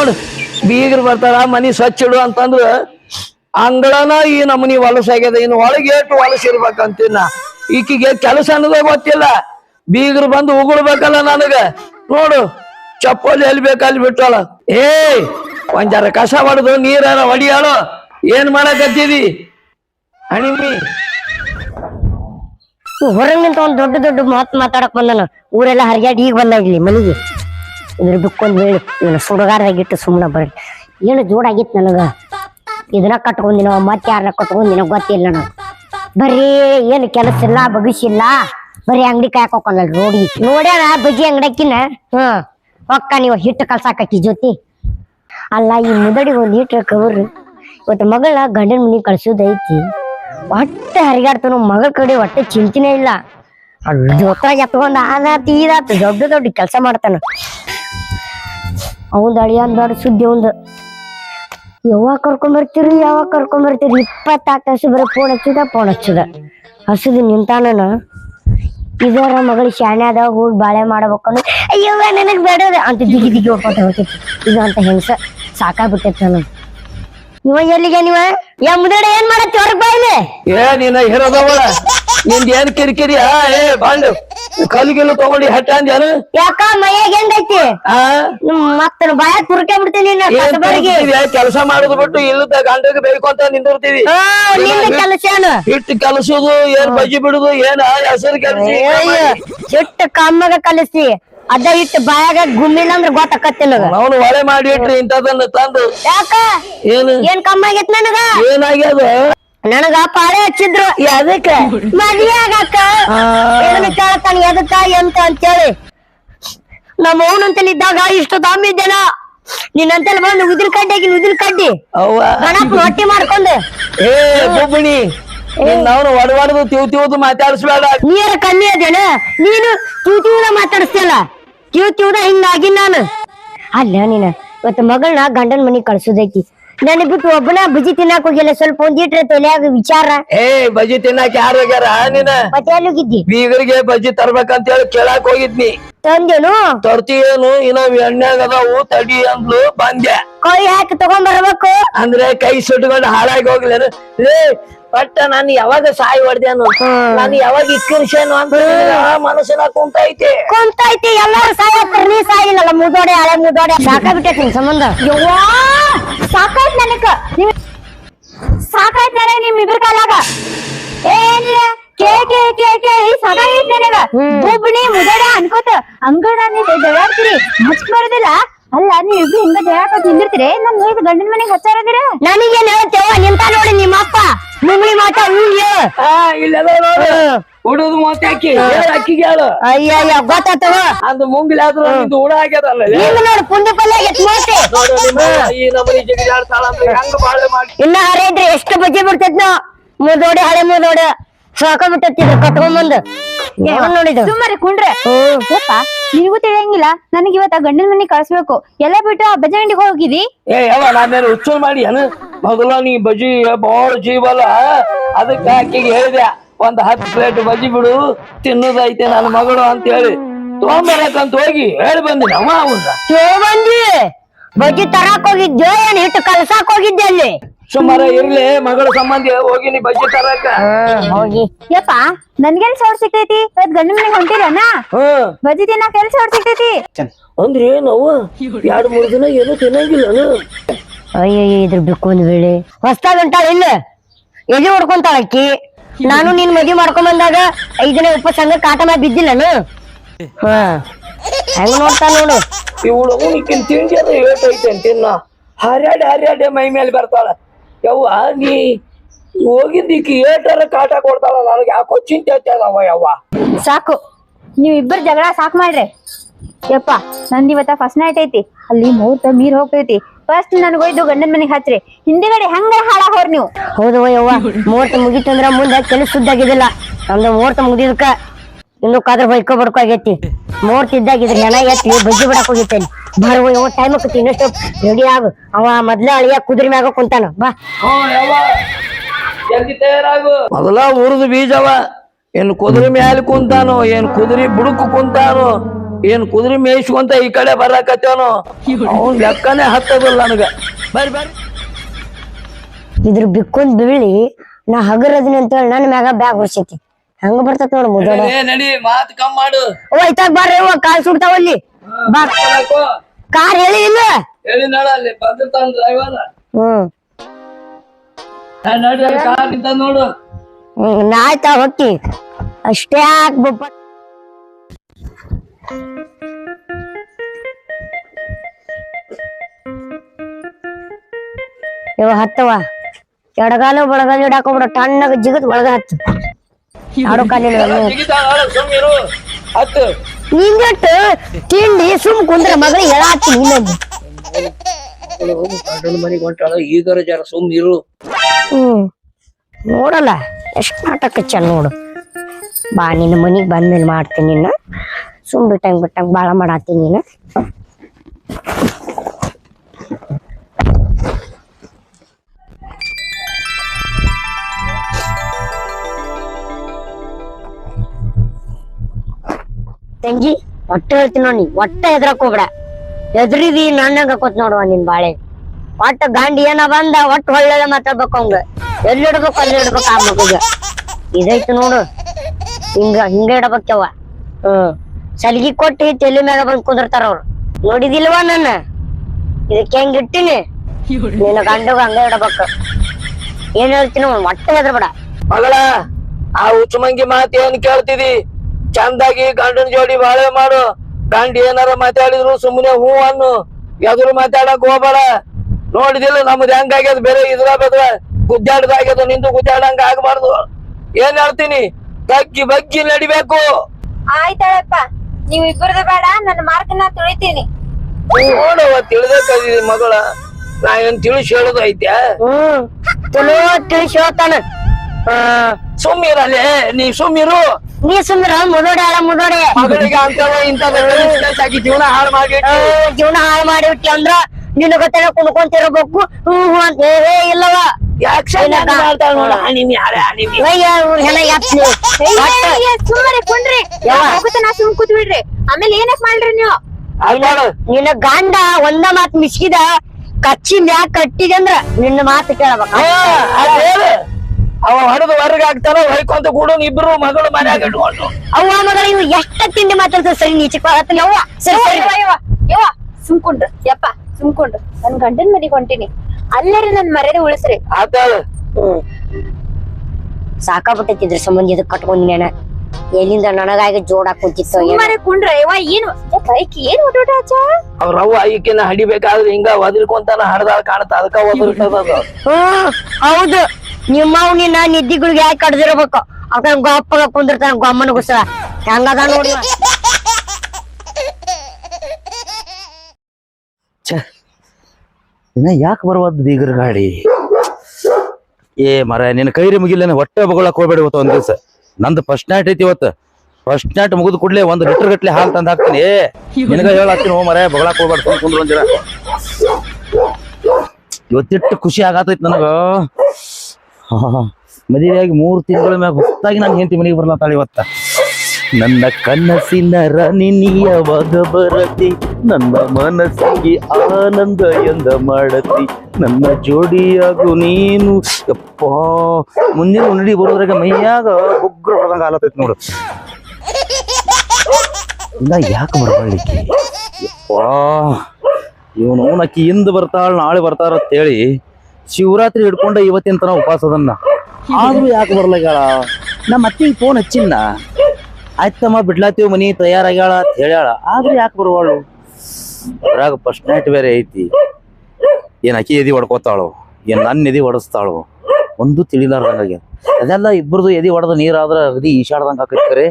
ನೋಡು, ಬೀಗರು ಬರ್ತಾರ, ಮನಿ ಸ್ವಚ್ಛ ಇಡು ಅಂತಂದ್ರ ಅಂಗಳನ ಈ ನಮನಿ ವಲಸಾಗಿದೆ ಇನ್ನು ಒಳಗೆ ಏಟು ಹೊಲಸ ಇರ್ಬೇಕಂತಿನ್ನ. ಈಕಿಗೆ ಕೆಲಸ ಅನ್ನೋದೇ ಗೊತ್ತಿಲ್ಲ. ಬೀಗರು ಬಂದು ಉಗುಳ್ಬೇಕಲ್ಲ ನನಗ. ನೋಡು, ಚಪ್ಪಲಿ ಎಲ್ಲಿ ಬೇಕಲ್ಲಿ ಬಿಟ್ಟಳ. ಏ ಒಂದರ ಕಸ ಹೊಡೆದು ನೀರಾರ ಹೊಡಿಯಾಳು. ಏನ್ ಮಾಡಕತ್ತಿದಿ ಅಣಿಮಿ. ಹೊರಗಿಂತ ಒಂದ್ ದೊಡ್ಡ ದೊಡ್ಡ ಮಾತ್ ಮಾತಾಡಕ್ ಬಂದನ. ಊರೆಲ್ಲ ಹರಿಯಾಡಿ ಈಗ ಬಂದ ಇಲ್ಲಿ ಮನಿಗೆ. ಇದ್ರ ಬಿಕ್ಕೊಂದು ಹೇಳಿ ಇವನ ಸುಡುಗಾರದಾಗಿಟ್ಟು ಸುಮ್ಮನೆ ಬರ್ರಿ. ಏನು ಜೋಡಾಗಿತ್ತು ನನಗೆ? ಇದನ್ನ ಕಟ್ಕೊಂಡಿನೋ ಮತ್ತೆ ಯಾರನ್ನ ಕಟ್ಕೊಂಡಿನೋ ಗೊತ್ತಿಲ್ಲ ನನಗೆ. ಬರೀ ಏನು ಕೆಲಸ ಇಲ್ಲ ಬಗಿಸಿಲ್ಲ ಬರೀ ಅಂಗಡಿ ಕಾಯಕ್ ಹೋಗಲ್ಲ ರೋಡಿ ನೋಡ್ಯಾರ ಬಜ್ಜಿ ಅಂಗಡಕ್ಕಿನ ಹ್ಮ್ ಒಕ್ಕ ನೀವು ಹಿಟ್ಟು ಕಲ್ಸಾಕಿ ಜೊತೆ ಅಲ್ಲ, ಈ ಮುದಡಿಗೆ ಒಂದು ಲೀಟ್ರ್ ಕವರು ಇವತ್ತು ಮಗಳ ಗಂಡನ ಮನೆ ಕಳ್ಸೋದೈತಿ ಹೊಟ್ಟೆ ಹರಿಗಾಡ್ತಾನ, ಮಗಳ ಕಡೆ ಹೊಟ್ಟೆ ಚಿಂತಿನೇ ಇಲ್ಲ. ಜೊತ್ರಾಗ ಎತ್ಕೊಂಡ್ ಆದಾತ, ಈದಾತ, ದೊಡ್ಡ ದೊಡ್ಡ ಕೆಲಸ ಮಾಡ್ತಾನ. ಅವಂದ್ ಅಳಿಯನ್ ದೊಡ್ಡ ಸುದ್ದಿ ಅವಂದ. ಯಾವಾಗ ಕರ್ಕೊಂಡ್ ಬರ್ತೀರಿ, ಯಾವಾಗ ಕರ್ಕೊಂಡ್ ಬರ್ತೀರಿ? ಇಪ್ಪತ್ತಾಕ ಹಸು ಬರೀ ಫೋನ್ ಹಚ್ಚದ ಫೋನ್ ಹಚ್ಚದ. ಹಸುದು ನಿಂತಾನ ಇದರ ಮಗಳು ಶಾಣೆ ಹೋಗಿ ಬಾಳೆ ಮಾಡ್ಬೇಕನ್ನು ಅಯ್ಯವ ನನಗ್ ಬೇಡ ಅಂತ ದಿಗಿ ದಿಗಿ ಹೊಡ್ಕೊಂತ ಹೋಗ್ತೈತಿ ಇದು ಅಂತ ಹೆಂಗಸ ಸಾಕಾಗ್ಬಿಟ್ಟೈತಿ ನನಗೆ. ಇವ ಎಲ್ಲಿಗೆ ನೀವ? ಯಾ ಮುದಡ ಏನ್ ಮಾಡತ್ತಿ ಹೊರಗ್ ಬಾಯ್ಲೆ ಏ, ನೀನ ಹಿರದವಳ ನಿಂದ ಏನ್ ಕಿರಿಕಿರಿ? ಏ, ಬಾಂಡು. ಕಲ್ಗಿಲು ತಗೊಂಡಿ ಹಟ್ಟ ಅಂದ್ಯಾನು ಯಾಕ ಮೈಯಾಗ ಹೆಂಗೈತಿ? ಮತ್ತ ಬಾಯ ಕುರ್ಕೆ ಬಿಡ್ತೀನಿ ಕೆಲಸ ಮಾಡುದು ಬಿಟ್ಟು ಇಲ್ಲದ ಗಂಡಗೆ ಬೇಕೊಂತ ನಿಂದಿರ್ತೀವಿ. ಹಿಟ್ಟು ಕಲಸುದು ಏನ್ ಬಜ್ಜಿ ಬಿಡುದು ಏನ ಹೆಸರು ಕೆಲಸ? ಹಿಟ್ಟು ಕಮ್ಮಗ ಕಲಸಿ. ಅದ ಇಟ್ಟು ಬಾಯಾಗ ಗುಮ್ಮಿಲ್ಲ ಅಂದ್ರ ಗೊತ್ತಾಕತ್ತಿ ನನಗ. ಅವನು ಒಳೆ ಮಾಡಿ ಇಟ್ರಿ ಇಂಥದನ್ನ ತಂದು. ಯಾಕ? ಏನು? ಏನ್ ಕಮ್ಮ ಆಗೈತ್ ನನಗ? ಏನಾಗ್ಯದ? ನನಗ ಪಾಳೆ ಹಚ್ಚಿದ್ರು ಅದಕ್ಕ ಮದ್ವೆ ಆಗಾಕ ಕೇಳ್ತಾನ ಎದಕ್ಕ ಎಂತ ಅಂತೇಳಿ. ನಮ್ಮ ಅವನಂತಲ್ಲಿ ಇದ್ದಾಗ ಇಷ್ಟು ದಾಮಿದ್ದೇನ ನಿನ್ನಂತಲ್ಲಿ ಬಂದು ಉದಿಲ್ ಕಡ್ಡಿ ಆಗಿನ ಉದಿಲ್ ಕಡ್ಡಿ. ಹೊಟ್ಟಿ ಮಾಡ್ಕೊಂಡು. ಏ ಒಡ ಒಡದು ಒಡವಾಡದು ತಿವ್ ತಿವ್ದು ಮಾತಾಡಿಸ್ಬೇಡ. ನೀರ ಕಮ್ಮಿ ಅದೇನ? ನೀನು ತಿವ್ ತಿವ್ದ ಮಾತಾಡಿಸ್ತಿಲ್ಲ ತಿವ್ ತಿವ್ದ ಹಿಂಗಾಗಿ ನಾನು. ಅಲ್ಲ ನೀನ ಇವತ್ತು ಮಗಳನ್ನ ಗಂಡನ ಮನಿಗ್ ಕಳ್ಸೋದೈತಿ. ನನಗ್ ಬಿಟ್ಟು ಒಬ್ಬನ ಬಜಿ ತಿನ್ನಾಕ ಹೋಗಿಲ್ಲ. ಸ್ವಲ್ಪ ಒಂದಿಟ್ರೆ ತಲೆಯಾಗ ವಿಚಾರ. ಏ ಬಜಿ ತಿನ್ನಾಕ ಯಾರು ಹೋಗ್ಯಾರ ನೀನ? ಮತ್ತೆ ಎಲ್ಲಿಗಿದ್ದಿ? ಬೀಗರಿಗೆ ಬಜಿ ತರ್ಬೇಕಂತ ಹೇಳಿ ಕೇಳಾಕ ಹೋಗಿದ್ನಿ. ತಂದೇನು? ತರ್ತಿ ಏನು ಇನ್ನ ಎಣ್ಣೆಗ ಅದಾವು ತಡಿ ಅಂದ್ಲು ಬಂದೆ. ಕೈ ಹಾಕಿ ತಗೊಂಡ್ ಬರ್ಬೇಕು. ಅಂದ್ರೆ ಕೈ ಸುಟ್ಕೊಂಡು ಹಾಳಾಗಿ ಹೋಗ್ಲೇನು? ಲೇ ಒಟ್ಟ ನಾನು ಯಾವಾಗ ಸಾಯಿ ಹೊಡ್ದೇನು ನಾನು ಯಾವಾಗ ಇಕ್ಕಿರ್ಸೇನು ಅಂತ ಮನಸ್ಸಿನ ಕುಂತೈತಿ. ಕುಂತೈತಿ ಎಲ್ಲಾರು ಸಾಯ್ತಾರ ನೀ ಸಾಯಿಲ್ಲಲ್ಲ ಮುದೋಡೆ ಹಳೆ ಮುದೋಡೆ. ಸಾಕಾಗ್ಬಿಟ್ಟೈತಿ ನಿಮ್ ಸಂಬಂಧ. ಯವ್ವಾ ಸಾಕಾಯ್ತು ನನಗ. ಸಾಕಾಯ್ತು ನನಗ ನಿಮ್ ಇಬ್ರ ಕಾಲಾಗ ಏನಿಲ್ಲ ಕೇ ಕೇ ಕೇ ಕೇ ಸಾಕಾಗೈತ್ ನನಗ. ಒಬ್ಬನಿ ಮುದಡ ಅನ್ಕೋತ ಅಂಗಡ ಜಗಾಡ್ತೀರಿ ಹಚ್ ಬರೋದಿಲ್ಲ. ಅಲ್ಲ ನೀವ್ ಇಬ್ರು ಹಿಂಗ ಜಗಾಕ ತಿಂದಿರ್ತೀರಿ ನಮ್ ಗಂಡನ ಮನೆಗೆ ಹಚ್ಚಾರದಿರ? ನನಗೇನ್ ಹೇಳ್ತೇವ ನಿಂತ ನೋಡಿ ನಿಮ್ಮ ಮಾತ ಆ ಇಲ್ಲದ ಹುಡುದು ಮತ್ತೆ ಅಕ್ಕಿ ಅಕ್ಕಿಗೆ ಹೇಳು ಅಯ್ಯಯ್ಯ ಗೊತ್ತಾತವ ಅದು ಮುಂಗ್ಲಿ ಆದ್ರೂ ಇದು ಹುಡ ಆಗ್ಯದಲ್ಲ. ಹಿಂಗ ನೋಡು ಪುಂಡಿ ಪಲ್ಯ ಈ ನಮನಿ ಜಿಗಿದಾಡ್ತಾಳ ಅಂದ್ರೆ ಹೆಂಗ್ ಬಾಳೆ ಮಾಡಿ ಇನ್ನ ಹರೇ ಇದ್ರೆ ಎಷ್ಟು ಬಜ್ಜಿ ಬಿಡ್ತೈತ್ ನಾವ್ ಮುದೋಡೆ ಹಳೆ ಮುದೋಡೆ ಸಾಕ ಬಿಟ್ಟತ್ತಿದ್ರು ಕಟ್ಕೊಂಬಂದು. ಯಾವನ್ ನೋಡಿದ ಸುಮ್ಮನೆ ಕುಂಡ್ರೆ. ಯಪ್ಪ ನಿನಗೂ ತಿಳಿಯಂಗಿಲ್ಲ. ನನಗೆ ಇವತ್ತ ಗಂಡನ ಮನೆ ಕಳ್ಸ್ಬೇಕು. ಎಲ್ಲ ಬಿಟ್ಟು ಆ ಬಜಾಂಡಿಗೆ ಹೋಗಿದಿ? ಏ ಯಾವ ನಾನು ಹುಚ್ಚು ಮಾಡಿ ಏನು? ಮೊದಲ ನೀ ಬಜಿ ಬಹಳ ಜೀವಲ್ಲ ಅದಕ್ಕೆ ಆಕೆಗೆ ಹೇಳಿದೆ ಒಂದ್ ಹತ್ತು ಪ್ಲೇಟ್ ಬಜಿ ಬಿಡು ತಿನ್ನೋದೈತೆ ನನ್ನ ಮಗಳು ಅಂತ ಹೇಳಿ ತಗೊಂಬರಕಂತ ಹೋಗಿ ಹೇಳಿ ಬಂದಿನಿ ಅವ ಅವಂದ ಬಂದಿ. ಬಜ್ಜಿ ತರಾಕ್ ಹೋಗಿದ್ದೆ ಏನ್ ಹಿಟ್ಟು ಕಲ್ಸಾಕ್ ಹೋಗಿದ್ದೆ ಅಲ್ಲಿ ಸುಮಾರ ಇರ್ಲಿ ಮಗಳ ಸಂಬಂಧಿ ಹೋಗಿನಿ ಬಜ್ಜಿ ತರಕ. ಹೋಗಿ. ಯಪ್ಪ ನನ್ಗೆಲ್ ಸೌರ್ ಸಿಕ್ತೈತಿ ಇವತ್ ಗಂಡನ ಮನೆಗೆ ಹೊಂಟಿರನ? ಬಜ್ಜಿ ತಿನ್ನಕ್ ಎಲ್ ಸೌಡ್ ಸಿಕ್ತೈತಿ ಅಂದ್ರೆ ಏನವ್ವ ಎರಡ್ ಮೂರ್ ದಿನ ಏನು ತಿನ್ನಂಗಿಲ್ಲ ಅಯ್ಯಯ್ಯ ಇದ್ರ ಬೇಕು ಒಂದ್ ವೇಳೆ ಹೊಸ್ತಾಗ ಉಂಟಾಳ ಇಲ್ಲ. ಎದೆ ಹೊಡ್ಕೊಂತಾಳ ಅಕ್ಕಿ? ನಾನು ನೀನ್ ಮದ್ವಿ ಮಾಡ್ಕೊಂಡ್ ಬಂದಾಗ ಐದನೇ ದಿನ ಉಪ ಸಂಘ ಕಾಟ ಮಾಡಿ ಬಿದ್ದಿಲ್ಲನು ಹಾ. ಹೆಂಗ್ ನೋಡ್ತಾ ನೋಡು. ಇವಳು ಅವನಿಕಿನ್ ತಿಂಡಿ ಅದು ಹೇಳ್ತೈತೆ ಅಂತ ಹರ್ಯಾಡಿ ಹರ್ಯಾಡಿ ಮೈ ಮೇಲೆ ಬರ್ತಾಳ. ಯವ್ವ ನೀ ಹೋಗಿದ್ದಕ್ಕೆ ಏಟರ ಕಾಟ ಕೊಡ್ತಾಳ ನನಗೆ ಯಾಕೋ ಚಿಂತೆ ಆಗ್ತದವ ಯವ್ವ. ಸಾಕು. ನೀವ್ ಇಬ್ಬರು ಜಗಳ ಸಾಕು ಮಾಡ್ರಿ. ಯಪ್ಪ ನಂದ್ ಇವತ್ತ ಫಸ್ಟ್ ನೈಟ್ ಐತಿ. ಅಲ್ಲಿ ಮೂರ್ತ ಮೀರ್ ಹೋಗ್ತೈತಿ. ಫಸ್ಟ್ ನನ್ಗ್ ಒಯ್ದು ಗಂಡನ ಮನೆಗೆ ಹಚ್ರಿ ಹಿಂದೆಗಡೆ ಹೆಂಗ ಹಾಳಾಗೋರ್ ನೀವು? ಹೌದು ಯವ್ವ ಮುಹೂರ್ತ ಮುಗಿತಂದ್ರ ಮುಂದೆ ಕೆಲಸ ಸುದ್ದಾಗಿದಿಲ್ಲ ನಮ್ದು ಮೂರ್ತ ಮುಗಿದಕ್ಕ ಇನ್ನು ಕಾದ್ರೆ ಬೈಕೋ ಬಡ್ಕೋ ಆಗೈತಿ ಇದ್ದಾಗ ಇದ್ರ ಹೆಣ ಎತ್ತಿ ಬಜ್ಜಿ ಬಿಡಕ್ ಹೋಗಿತ್ತೆ ಬರುವ ಯಾವ ಟೈಮ್ ಆಕತಿ ಇನ್ನಷ್ಟು ರೆಡಿ ಆಗು. ಅವ ಮೊದ್ಲ ಅಳಿಯ ಕುದುರೆ ಮ್ಯಾಗ ಕುಂತಾನ. ಬಾ. ಮೊದಲ ಊರದ ಬೀಜವ. ಏನ್ ಕುದುರೆ ಮ್ಯಾಲ ಕುಂತಾನೋ ಏನ್ ಕುದುರೆ ಬುಡುಕು ಕುಂತಾನೋ ಏನ್ ಕುದುರೆ ಮೇಯಿಸ್ಕೊಂತ ಈ ಕಡೆ ಬರಾಕತ್ತೇವನು ಅವ್ನ್ ಲೆಕ್ಕನೇ ಹತ್ತದಿಲ್ಲ ನನಗ. ಬರ್ರಿ ಬರ್ರಿ. ಇದ್ರ ಬಿಕ್ಕೊಂದ್ ಬೀಳಿ ನಾ ಹಗರದಿನಿ ಅಂತೇಳಿ ನನ್ನ ಮ್ಯಾಗ ಬ್ಯಾಗ್ ಹೊಡ್ಸೈತಿ ಹಂಗ ಬರ್ತೈತಿ ನೋಡು ಮುದ್ದಾಡ ಏ ನಡಿ ಮಾತ್ ಕಮ್ ಮಾಡು. ಓ ಇತ್ತಾಗ ಬರ್ರಿ ಅವ್ವ ಕಾಲ್ ಸುಡ್ತಾವಲ್ಲಿ ಬಾ. ಕಾರ್ ಹೇಳಿ ಇಲ್ಲ. ಹೇಳಿ ನೋಡ ಅಲ್ಲಿ ಬಂದಿರ್ತಾನ ಡ್ರೈವರ್ ಹ್ಮ್. ನಡಿ ಅಲ್ಲಿ ಕಾರ್ ನಿಂತ ನೋಡು. ಹ್ಮ್ ನಾ ಹೊಕ್ಕಿ. ಅಷ್ಟೇ ಹಾಕ್ಬಪ್ಪ ಇವ ಹತ್ತವ. ಎಡಗಾಲು ಬಡಗಾಲು ಇಡಾಕೊಬಿಡ ಟಣ್ಣಗ ಜಿಗದ್ ಒಳಗ ಹತ್ತು ಆಡು ಹತ್ತು. ನಿಂಗಟ್ಟು ತಿಂಡಿ ಸುಮ್ ಕುಂದ್ರ ಮಗಳು ಹೇಳಾತಿ ಇನ್ನೊಂದು ಮನೆಗೆ ಹೊಂಟಾಳ ಈಗರ ಜರ ಸುಮ್ ಇರು. ಹ್ಮ್. ನೋಡಲ್ಲ ಎಷ್ಟು ನಾಟಕ ಚೆನ್ನ ನೋಡು. ಬಾ ನಿನ್ನ ಮನೆಗೆ ಬಂದ್ಮೇಲೆ ಮಾಡ್ತೀನಿ ನಿನ್ನ. ಸುಮ್ ಬಿಟ್ಟಂಗ್ ಬಿಟ್ಟಂಗ್ ಬಾಳ ಮಾಡಾತೀನಿ ನೀನು. ತಂಗಿ ಒಟ್ಟ ಹೇಳ್ತೀನಿ ನೋಡಿ ಒಟ್ಟ ಎದ್ರಕ್ ಹೋಗ್ಬೇಡ. ಎದ್ರಿದಿ ನನ್ನಂಗ ಕೂತ್ ನೋಡುವ ನಿನ್ ಬಾಳೆ. ಒಟ್ಟ ಗಾಂಡಿ ಏನ ಬಂದ, ಒಟ್ಟ ಒಳ್ಳೆದ ಮಾತಾಡ್ಬೇಕು ಅವಂಗ. ಎಲ್ಲಿ ಇಡ್ಬೇಕು, ಅಲ್ಲಿ ಇಡ್ಬೇಕು ಆ ಮಗುಗ. ಇದೈತಿ ನೋಡು. ಹಿಂಗ ಹಿಂಗ ಇಡಬೇಕವ್ವ ಹ್ಮ್. ಸಲಿಗೆ ಕೊಟ್ಟಿ ತಲೆ ಮ್ಯಾಗ ಬಂದ್ ಕುಂದಿರ್ತಾರ ಅವ್ರು. ನೋಡಿದಿಲ್ವಾ ನನ್ನ? ಇದಕ್ಕೆ ಹೆಂಗ್ ಇಟ್ಟಿನಿ? ನಿನ್ನ ಗಂಡಗ ಹಂಗ ಇಡಬೇಕು. ಏನ್ ಹೇಳ್ತೀನಿ ಒಟ್ಟ ಹೆದ್ರಬೇಡ. ಮಗಳ, ಆ ಉಚ್ಚಮಂಗಿ ಮಾತು ಏನ್ ಕೇಳ್ತಿದಿ? ಚಂದಾಗಿ ಗಂಡನ ಜೋಡಿ ಬಾಳೆ ಮಾಡು. ಗಂಡ ಏನಾರ ಮಾತಾಡಿದ್ರು ಸುಮ್ಮನೆ ಹೂ ಅನ್ನು. ಎದುರು ಮಾತಾಡಕ್ ಹೋಗ್ಬೇಡ. ನೋಡಿದಿಲ್ಲ ನಮ್ದು ಹೆಂಗಾಗ್ಯದ ಬೇರೆ ಇದ್ರ ಬೆದ್ರ ಗುದ್ದಾಡ್ದಾಗ್ಯದ ನಿಂದು ಗುದ್ದಾಡಂಗ ಆಗ್ಬಾರ್ದು. ಏನ್ ಹೇಳ್ತೀನಿ? ಬಗ್ಗಿ ಬಗ್ಗಿ ನಡಿಬೇಕು. ಆಯ್ತಾಳಪ್ಪ ನೀವ್ ಇಬ್ಬರದು ಬೇಡ ನನ್ನ ಮಾರ್ಕ್ ನಾ ತುಳಿತೀನಿ. ನೋಡವ ತಿಳಿದ ಕದೀನಿ ಮಗಳ. ನಾ ಏನ್ ತಿಳಿಸಿ ಹೇಳುದು ಐತ್ಯಾ? ಹ್ಮ್. ಚಲೋ ತಿಳಿಸಿ ಹೇಳ್ತಾನ. ಸುಮ್ಮಿರಲ್ಲೇ ನೀ ಸುಮ್ಮಿರು ನೀ ಸುಂದರ ಮುದೋಡೆ ಅಲ್ಲ ಮುದೋಡೆ. ಮಗಳಿಗೆ ಅಂತವ ಇಂಥದ್ ಆಗಿ ಜೀವನ ಹಾಳು ಮಾಡಿ ಜೀವನ ಹಾಳು ಮಾಡಿಬಿಟ್ಟಿ ಅಂದ್ರ ನಿನ್ನ ಗೊತ್ತಾಗ ಕುಣ್ಕೊಂತಿರ್ಬೇಕು. ಹ್ಮ್ ಹ್ಮ್ ಅಂತ. ಏ ಇಲ್ಲವ. ಆಮೇಲೆ ಏನಕ್ ಮಾಡ್ರಿ ನೀವು? ಮಾಡು ನಿನ್ನ ಗಂಡ ಒಂದ ಮಾತ್ ಮಿಸ್ಕಿದ ಕಚ್ಚಿ ಮ್ಯಾಕ್ ಕಟ್ಟಿದೆ ಅಂದ್ರ ನಿನ್ನ ಮಾತು ಕೇಳಬೇಕು. ಹಾ, ಅದ್ ಹೇಳು. ಅವ ಹೊಡೆದು ಹೊರಗೆ ಆಗ್ತಾನ ಹೊಯ್ಕೊಂತ ಕೂಡ ಇಬ್ರು ಮಗಳು ಮನ್ಯಾಗ ಇಟ್ಕೊಂಡು. ಅವ್ವ ಮಗಳ ಇವ್ ಎಷ್ಟ ತಿಂಡಿ ಮಾತಾಡ್ತ ಸರಿ ನೀಚಕ್ ಅವ್ವ. ಸರಿ ಸರಿ. ಯವ್ವ, ಸುಮ್ಕೊಂಡ್ರು. ಯಪ್ಪ ಸುಮ್ಕೊಂಡ್ರ. ನನ್ ಗಂಡನ್ ಮನೆಗೆ ಹೊಂಟಿನಿ. ಅಲ್ಲರ ನನ್ ಮರ್ಯಾದೆ ಉಳಿಸ್ರಿ. ಸಾಕಾಬಿಟ್ಟಿದ್ರ ಹ್ಮ್. ಸಾಕಾಗ್ಬಿಟ್ಟೈತಿ ಇದ್ರ ಸಂಬಂಧ ಇದಕ್ ಕಟ್ಕೊಂಡಿನ ಎಲ್ಲಿಂದ ನನಗಾಗಿ ಜೋಡಾಕ್ ಕುಂತಿತ್ತು. ಸುಮ್ಮನೆ ಕುಂಡ್ರ ಯವ್ವ ಏನು? ಕೈಕಿ ಏನ್ ಒಟ್ಟು ಆಚ? ಅವ್ರ ಅವ್ವ ಈಕಿನ ಹಡಿಬೇಕಾದ್ರೆ ಹಿಂಗ ಒದರ್ಕೊಂತಾನ ಹಡ್ದಾಳ ಕಾಣತ್ತ ಅದಕ್ಕ ಒದರ್ತದ ಅದು ಹ್ಮ್ ಹೌದು. ನಿಮ್ಮವ್ ನಿನ್ನ ನಿದ್ದಿಗಳಿಗೆ ಯಾಕೆ ಕಡ್ದಿರ್ಬೇಕು? ಅವ್ಕ ಗೊಪ್ಪಗ ಕುಂದಿರ್ತಾನ, ಗೊಮ್ಮನ ಗುಸ ಹೆಂಗದ ನೋಡಿ. ಇನ್ನ ಯಾಕೆ ಬರುವದ್ದು ಬೀಗರ್ ಗಾಡಿ? ಏ ಮರ ನಿನ್ನ ಕೈರಿ ಮುಗಿಲ್ಲ ಹೊಟ್ಟೆ ಬಗೊಳಕ್ ಹೋಗ್ಬೇಡಿ ಇವತ್ತು ಒಂದ್ ದಿವಸ. ನಂದು ಫಸ್ಟ್ ನೈಟ್ ಐತಿ ಇವತ್ತು. ಫಸ್ಟ್ ನೈಟ್ ಮುಗಿದ ಕೂಡಲೇ ಒಂದು ಲೀಟರ್ ಗಟ್ಲೆ ಹಾಲು ತಂದು ಹಾಕ್ತೀನಿ. ನಿನಗ ಹೇಳಾಕ್ತೀನಿ ಹೋ ಮರ, ಬಗಳಕ್ ಹೋಗ್ಬೇಡ ಕುಂದ್ರು ಇವತ್ತಿಟ್ಟು ಖುಷಿ ಆಗತೈತಿ ನನಗ. ಮದುವೆಯಾಗಿ ಮೂರು ತಿಂಗಳ ಮ್ಯಾಗ ಹೊತ್ತಾಗಿ ನಾನು ಹೆಂಡತಿ ಮನೆಗೆ ಬರ್ಲತ್ತಾಳೆ ಇವತ್ತ. ನನ್ನ ಕನಸಿನ ರಾಣಿನಿಯವಾಗ ಬರತಿ, ನನ್ನ ಮನಸ್ಸಿಗೆ ಆನಂದ ಎಂದ ಮಾಡತಿ, ನನ್ನ ಜೋಡಿಯಾಗು ನೀನು. ಯಪ್ಪ, ಮುಂದಿನ ಉಂಡಿ ಬರೋದ್ರಾಗ ಮೈಯಾಗ ಉಗ್ರ ಹೊಡೆದಂಗ ಆಲತೈತಿ ನೋಡು. ಇಲ್ಲ, ಯಾಕೆ ಬರಬಳ್ಳಿಕ್ಕೆ ಯಪ್ಪ, ಇವನು ಅಕ್ಕಿ ಇಂದು ಬರ್ತಾಳ ನಾಳೆ ಬರ್ತಾರ ಅಂತೇಳಿ ಶಿವರಾತ್ರಿ ಹಿಡ್ಕೊಂಡ ಇವತ್ತಿನ ತನ ಉಪವಾಸ ಅದನ್ನ. ಆದ್ರೂ ಯಾಕೆ ಬರ್ಲಾಗ್ಯಾಳ ನಮ್ಮ ಅತ್ತಿಗೆ ಫೋನ್ ಹಚ್ಚಿನ ಆಯ್ತಮ್ಮ ಬಿಡ್ಲಾತೀವಿ ಮನಿ, ತಯಾರಾಗ್ಯಾಳ ಅಂತ ಹೇಳ್ಯಾಳ. ಆದ್ರೂ ಯಾಕೆ ಬರುವಳು? ಅದ್ರಾಗ ಫಸ್ಟ್ ನೈಟ್ ಬೇರೆ ಐತಿ. ಏನ್ ಅಕ್ಕಿ ಎದಿ ಹೊಡ್ಕೋತಾಳು? ಏನ್ ನನ್ನ ಎದಿ ಹೊಡಸ್ತಾಳು? ಒಂದು ತಿಳಿಲಾರ್ದಂಗೆ ಅದೆಲ್ಲ ಇಬ್ಬರದು ಎದಿ ಹೊಡೆದ ನೀರಾದ್ರ ಅಗದಿ ಈಶಾಡ್ದಂಗ ಹಾಕಿರ್ತಾರೆ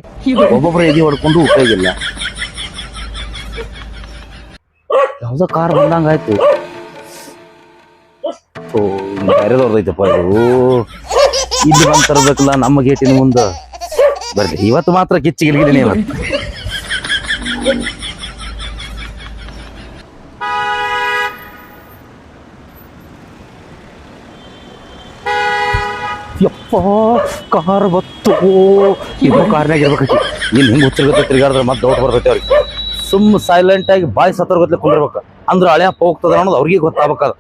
ಒಬ್ಬೊಬ್ರು ಎದಿ ಹೊಡ್ಕೊಂಡು ಉಪಯೋಗ ಇಲ್ಲ. ಯಾವ್ದೋ ಕಾರ್ ಬಂದಂಗ ಆಯ್ತು ಓ ಇಲ್ಲಿ ಬಂದ್ ತರ್ಬೇಕಲ್ಲ ನಮ್ಮ ಗೇಟಿನ ಮುಂದ. ಬರ್ಲಿ ಇವತ್ತು ಮಾತ್ರ ಕಿಚ್ಚಿ ಗಿಲ್ಗಿಲಿನೇ ಇವತ್ತು. ಯಪ್ಪ, ಕಾರ್ ಬತ್ತು. ಇದು ಕಾರ್ನಾಗ ಇರ್ಬೇಕಿ ಇನ್ ಹಿಂಗ್ ಹುಚ್ಚಿರ್ಗತ್ತೆ ತಿರ್ಗಾಡಿದ್ರೆ ಮತ್ತೆ ದೌಟ್ ಬರ್ತೈತೆ ಅವ್ರಿಗೆ. ಸುಮ್ ಸೈಲೆಂಟ್ ಆಗಿ ಬಾಯಿ ಸತ್ತರ್ ಗೊತ್ತಲೆ ಕುಂದಿರ್ಬೇಕು. ಅಂದ್ರೆ ಹಳೆ ಅಪ್ಪ ಹೋಗ್ತದ ಅನ್ನೋದು ಅವ್ರಿಗೆ ಗೊತ್ತಾಗ್ಬೇಕದ.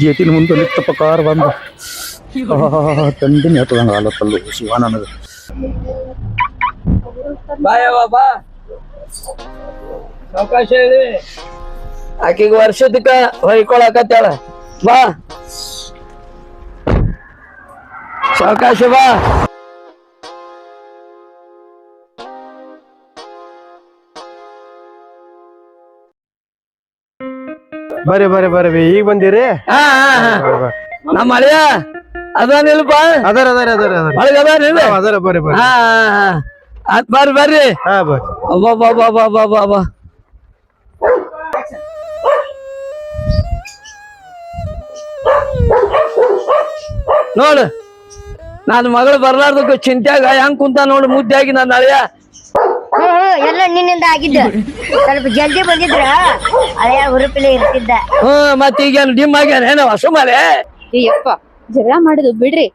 ಜೇತಿನ ಮುಂದೆ ನಿತ್ತ ಪಕಾರ ಬಂದ. ತಂಡಿನ ಎತ್ತದಂಗ ಆಲತ್ತಲ್ಲು ಶಿವ ನನಗ. ಆಕಿಗೆ ವರ್ಷದಕ್ಕ ಹೊಯ್ಕೊಳಕತ್ತಾಳ. ಬಾ. ಸಾವಕಾಶ ಬಾ. ಬರ್ರಿ ಬರ್ರಿ ಬರ್ರಿ. ಈಗ ಬಂದಿರಿ? ಹಾ ಹಾ ಹಾ. ನಮ್ಮ ಅಳಿಯ ಅದಾನಿಲ್ಪ ಅದರ ಅದರ ಅದರ ಅದರ. ಒಳಗೆ ಅದಾನಿಲ್ಲ ಅದರ ಬರ್ರಿ ಬರ್ರಿ. ಹಾ ಹಾ ಹಾ. ಆತ್ ಬರ್ರಿ ಬರ್ರಿ. ಹಾ ಬರ್ರಿ. ಅಬ್ಬಾ ಬಾ ಬಾ ಬಾ ಬಾ ಬಾ ಬಾ ನೋಡು ನನ್ನ ಮಗಳು ಬರ್ಲಾರ್ದಕ್ಕ ಚಿಂತ್ಯಾಗ ಹೆಂಗ್ ಕುಂತ ನೋಡು ಆಗಿ ನನ್ನ ಅಳಿಯ. ಹ್ಮ್ ನಿನ್ನಿಂದ ಆಗಿದ್ದ. ಸ್ವಲ್ಪ ಜಲ್ದಿ ಬಂದಿದ್ರ. ಹಳೆಯ ಹುರುಪಿಲೆ ಇರ್ತಿದ್ದ. ಹ್ಮ್ ಮತ್ ಈಗ ಡಿಮ್ ಆಗ್ಯಾನ ಏನೋ ಸುಮಾರೆ ಅಯ್ಯಪ್ಪ ಜಗಳ ಮಾಡುದು ಬಿಡ್ರಿ.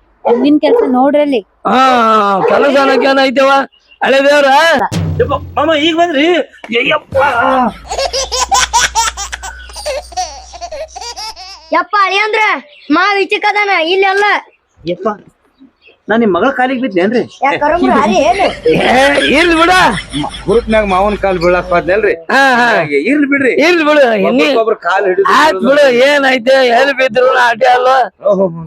ನಿನ್ ಕೆಲ್ಸ ನೋಡ್ರಲ್ಲಿ. ಹಾ ಕೆಲಸ ಏನೈತವ? ಹಳೆ ದೇವ್ರ? ಮಾಮ ಈಗ ಬಂದ್ರಿ? ಅಯ್ಯಪ್ಪ. ಯಪ್ಪ ಅಳಿಯಂದ್ರ ಮಾ ವಿಚಿಕದಾನ ಇಲ್ಲೆಲ್ಲ ಯಪ್ಪ. ನಾ ನಿಮ್ ಮಗಳ ಕಾಲಿಗೆ ಬಿದ್ದೇನ್ರಿ ಇರ್ಲಿ ಬಿಡ. ಗ್ರೂಪ್ನಾಗ ಮಾವನ್ ಕಾಲ್ ಬೀಳಕ್ ಹಾ ಇರ್ಲಿ ಬಿಡ್ರಿ. ಇರ್ಲಿ ಬಿಡು. ಇನ್ನಿ ಒಬ್ರು ಕಾಲ್ ಹಿಡಿದು ಆಯ್ತ್ ಬಿಡು ಏನೈತೆ ಎಲ್ಲಿ ಬಿದ್ರು ಅಡ್ಡಿ ಅಲ್ಲ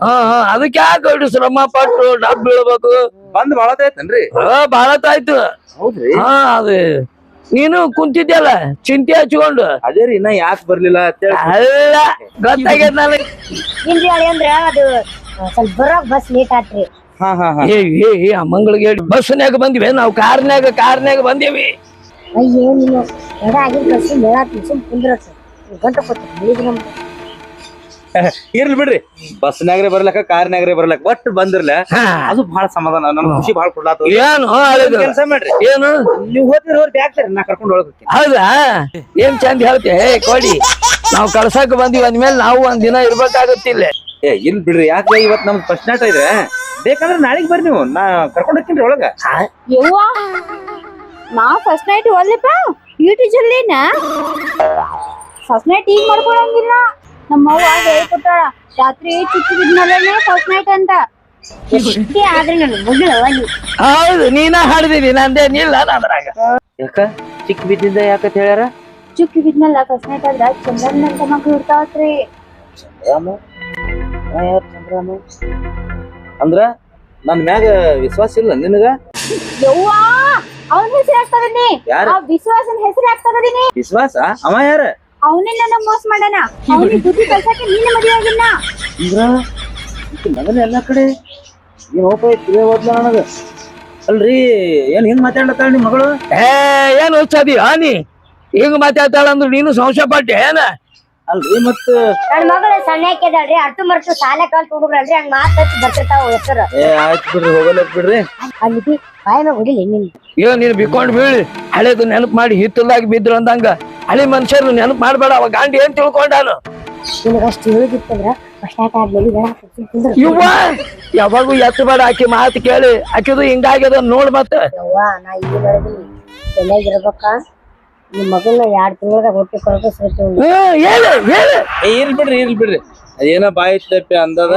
ಹಾ ಹಾ. ಅದಕ್ಕೆ ಯಾಕೆ ಶ್ರಮ ಪಟ್ರು ಡಬ್ ಬೀಳ್ಬೇಕು? ಬಂದ್ ಬಾಳತೈತನ್ರಿ ಆ, ಬಾಳತ್ ಆಯ್ತು. ಹೌದ್ರಿ. ಹಾ ಅದು ನೀನು ಕುಂತಿದ್ಯಲ್ಲ ಚಿಂತೆ ಹಚ್ಕೊಂಡು? ಅದೇ ರೀ ಇನ್ನ ಯಾಕೆ ಬರ್ಲಿಲ್ಲ ಅಂತೇಳಿ ಅಲ್ಲ ಗೊತ್ತಾಗ್ಯದ ನನಗೆ. ಅಂದ್ರೆ ಅದು ಸ್ವಲ್ಪ ಬರೋಕ್ ಬಸ್ ಲೇಟ್ ಆತ್ರಿ. ಏ ಏ ಏ ಆ ಮಂಗಳಿಗೆ ಹೇಳಿ ಬಸ್ನ್ಯಾಗ ಬಂದಿವಿ ನಾವು ಕಾರ್ನ್ಯಾಗ ಕಾರ್ನ್ಯಾಗ ಬಂದೇವಿ. ಅಯ್ಯೋ ನೀನು ಎಡ ಆಗಿನ ಬಸ್ ಮೇಳಾತ್ರಿ ಸುಮ್ ಕುಂದ್ರತ್ ಗಂಟು ಕೊಟ್ಟು ಬೆಳಿಗ್ಗೆ ನಮ್ಗೆ. ಇರ್ಲಿ ಬಿಡ್ರಿ. ಬಸ್ನಾಗ್ರೆ ಬರ್ಲಕ್ಕ ಕಾರ್ನಾಗ್ರೆ ಬರ್ಲಕ್ಕ ಒಟ್ಟು ಬಂದಿರ್ಲ ಹಾ. ಅದು ಬಹಳ ಸಮಾಧಾನ ನನ್ ಖುಷಿ ಬಹಳ ಕೊಡ್ಲಾತ. ಏನು? ಕೆಲಸ ಮಾಡ್ರಿ. ಏನು? ನೀವು ಹೋದ್ರಿ ಹೋಗಿ ಬ್ಯಾಗ್ ತರ್ರಿ ನಾ ಕರ್ಕೊಂಡು ಹೋಗ್ಬೇಕು ಹೌದಾ? ಏನ್ ಚಂದ ಹೇಳ್ತೆ? ಏ ಕೊಡಿ. ನಾವು ಕಳ್ಸಕ್ ಬಂದಿವಿ ಅಂದ್ಮೇಲೆ ನಾವು ಒಂದ್ ದಿನ ಇರ್ಬೇಕಾಗತ್ತಿಲ್ಲ. ಏ ಇಲ್ ಬಿಡ್ರಿ ಯಾಕೆ ಇವತ್ ನಮ್ದು ಫಸ್ಟ್ ನಾಟ ಇದೆ ಬೇಕಂದ್ರೆ ನಾಳೆಗೆ ಬರ್ರಿ ನೀವು. ನಾ ಕರ್ಕೊಂಡು ಹೋಗ್ತೀನಿ ಒಳಗ. ಯವ್ವ ನಾ ಫಸ್ಟ್ ನೈಟ್ ಒಲ್ಲಪ್ಪ ಈಟು ಜಲ್ದಿನ? ಫಸ್ಟ್ ನೈಟ್ ಈಗ ಮಾಡ್ಕೊಳಂಗಿಲ್ಲ. ನಮ್ಮ ಅವ್ವ ಹೇಳ್ಕೊಟ್ಟಾಳ ರಾತ್ರಿ ಚುಚ್ಚಿ ಬಿದ್ಮೇಲೆ ಫಸ್ಟ್ ನೈಟ್ ಅಂತ. ಎಷ್ಟೇ ಆದ್ರೆ ನನ್ ಮಗಳು ಅಲ್ಲಿ. ಹೌದು ನೀನ ಹಾಡಿದೀನಿ ನಂದೇನಿಲ್ಲ ಅದ್ರಾಗ. ಯಾಕ? ಚಿಕ್ಕ ಬಿದ್ದಿಂದ ಯಾಕಂತ ಹೇಳ್ಯಾರ? ಚುಕ್ಕಿ ಬಿದ್ಮೇಲೆ ಫಸ್ಟ್ ನೈಟ್ ಆದ್ರ ಚಂದ್ರನ್ ಅಂತ ಮಕ್ಳು ಇರ್ತಾವತ್ರಿ ಅಂದ್ರ ನನ್ ಮ್ಯಾಗ ವಿಶ್ವಾಸ ಇಲ್ಲ ನಿನಗ? ಯವ್ವಾ! ಅವನ ಹೆಸರು ನೀ? ಯಾರು? ಆ ವಿಶ್ವಾಸನ ಹೆಸರು ಹಾಕ್ತಾರದೀನಿ ವಿಶ್ವಾಸ? ಅವ ಯಾರ? ಅವನೇ ನಮ್ಮ ಮೋಸ ಮಾಡಣ ಅವನಿಗೆ ಬುದ್ಧಿ ಕಲ್ಸಕ್ಕೆ ನೀನು ಮದುವೆ ಆಗಿಲ್ಲ. ಅಂದ್ರ ಈಕಿ ಮಗನ ಎಲ್ಲಾ ಕಡೆ? ಏನ್ ಹೋಪ ತಿಳಿ ಹೋದ್ಲ ನನಗ. ಅಲ್ರಿ ಏನ್ ಹಿಂಗ್ ಮಾತಾಡ್ತಾಳ ನಿಮ್ ಮಗಳು? ಏ ಏನು ಹುಚ್ಚದಿ ನೀ ಹಿಂಗ್ ಮಾತಾಡ್ತಾಳ ಅಂದ್ರೆ ನೀನು ಸಂಶಯ ಪಟ್ಟೆ ಏನ? ಅಲ್ರಿ ಮತ್ತ ನನ್ ಮಗಳು ಸಣ್ಣ ಹಾಕಿದಳ್ರಿ ಅರ್ಧ ಮರ್ತು ಸಾಲೆ ಕಲ್ತ್ ಹುಡುಗ್ರಲ್ರಿ ಹಂಗ ಮಾತ್ ಹಚ್ಚಿ ಬರ್ತಿರ್ತಾವ ಹೆಸರು. ಏ ಆಯ್ತು ಬಿಡ್ರಿ ಹೋಗಲ್ಲ ಬಿಡ್ರಿ ಅಲ್ಲಿ ಬಿ ಬಾಯ ಮ್ಯಾಗ ಹೊಡಿಲಿ ನಿನ್. ಏ ನೀನು ಬಿಕೊಂಡ್ ಬೀಳಿ ಹಳೇದು ನೆನಪ್ ಮಾಡಿ ಹಿತ್ತಲಾಗಿ ಬಿದ್ರು ಅಂದಂಗ ಹಳಿ ಮನುಷ್ಯರು ನೆನಪ್ ಮಾಡ್ಬೇಡ ಅವ ಗಾಂಡಿ ಏನ್ ತಿಳ್ಕೊಂಡಾನು ನಿನಗ ಅಷ್ಟು ತಿಳಿದಿತ್ತಂದ್ರ ಫಸ್ಟ್ ಆಟ ಆದ್ಮೇಲೆ ಬೇಡ ಕುಂದ್ರು ಇವ್ವ ಯಾವಾಗೂ ಎತ್ತ ಬೇಡ ಆಕಿ ಮಾತು ಕೇಳಿ ಆಕಿದು ಹಿಂಗಾಗ್ಯದ ನೋಡ್ ಮತ್ತೆ. ಯವ್ವ ನಾ ಈಗ ಹೇಳಿದ್ನಿ ಚೆನ್ನಾಗಿರ್ಬೇಕ ನಿಮ್ ಮಗನ ಎರಡ್ ತಿಂಗಳದಾಗ ಹೊಟ್ಟೆ ಕೊರಕ ಸಿಗ್ತು ಹ್ಮ್ ಹೇಳು ಹೇಳು. ಏ ಇರ್ಲಿ ಬಿಡ್ರಿ ಇರ್ಲಿ ಬಿಡ್ರಿ. ಅದೇನೋ ಬಾಯಿ ತಪ್ಪಿ ಅಂದದ.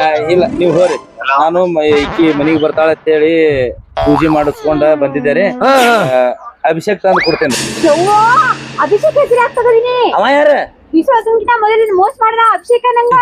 ಆ, ಇಲ್ಲ ನೀವು ಹೋರಿ ನಾನು ಮ- ಈಕಿ ಮನಿಗ್ ಬರ್ತಾಳ ಅಂತೇಳಿ ಪೂಜೆ ಮಾಡಿಸ್ಕೊಂಡ ಬಂದಿದ್ದಾರೆ. ಹಾ, ಹಾ. ಆ, ಅಭಿಷೇಕ್ ತಂದು ಕೊಡ್ತೇನೆ. ಯವ್ವ ಅಭಿಷೇಕ್ ಹೆಸರು ಹಾಕ್ತಾರದೀನಿ ಅವ ಯಾರ? ವಿಶ್ವಾಸನ್ಕಿಂತ ಮೊದಲಿನ ಮೋಸ ಮಾಡಿದ ಅಭಿಷೇಕ ನಂಗ.